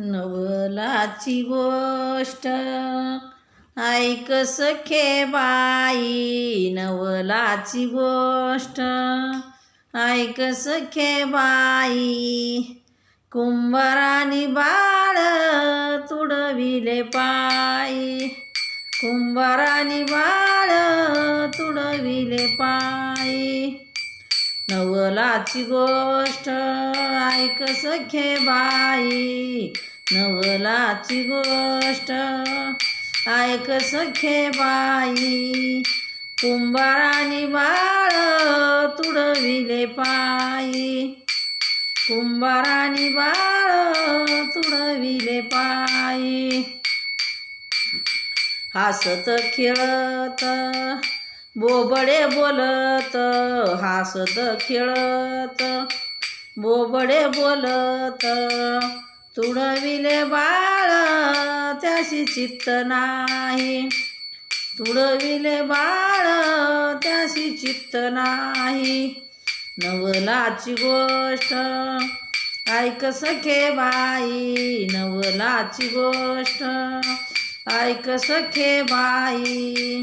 नवलाची गोष्ट. ऐक सखे बाई नवलाची गोष्ट. ऐक सखे बाई कुंभारानी बाळ तुडविले पायी. कुंभारानी बाळ तुडविले पायी. नवलाची गोष्ट ऐक सखे बाई. नवलाची गोष्ट ऐक सखे बाई. कुंभारानी बाळ तुडविले पायी. कुंभारानी बाळ तुडविले पायी. हसत खेळत बोबडे बोलत हासत खेळत. बोबडे बोलत तुडविले बाळ त्याशी चित्त नाही. तुडविले बाळ त्याशी चित्त नाही. नवलाची गोष्ट ऐक सखे बाई नवलाची गोष्ट ऐक सखे बाई.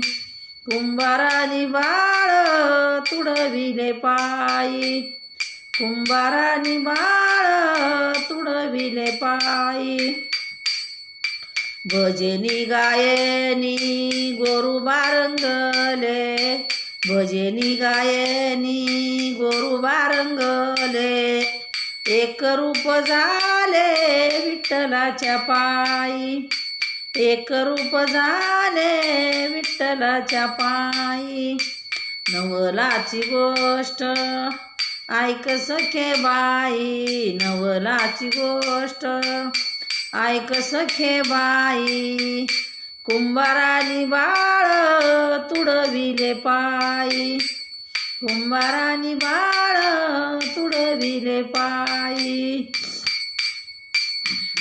कुंभारानी बाळ तुडविले पायी. कुंभारानी बाळ तुडविले पायी. भजनी गायनी गोरु बारंगले. भजनी गायनी गोरु बारंगले. एक रूप झाले विठ्ठलाच्या पायी. एक रूप झाले विठ्ठलाच्या पायी. नवलाची गोष्ट ऐक सखे बाई नवलाची गोष्ट ऐक सखे बाई. कुंभारानी बाळ तुडविले पायी. कुंभारानी बाळ तुडविले पायी.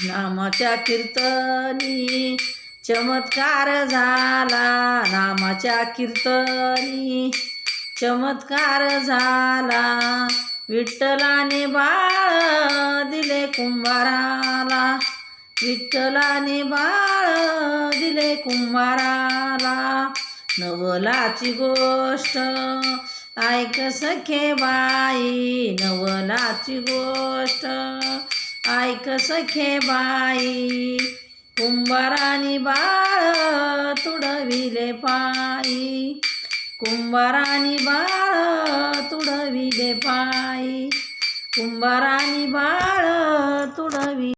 नामाच्या कीर्तनी चमत्कार झाला. नामाच्या कीर्तनी चमत्कार झाला. विठ्ठलाने बाळ दिले कुंभाराला. विठ्ठलाने बाळ दिले कुंभाराला. नवलाची गोष्ट ऐक सखे बाई. नवलाची गोष्ट ऐक सखे बाई कुंभारानी बाळ तुडविले पायी. कुंभारानी बाळ तुडविले पायी. कुंभारानी बाळ तुडवी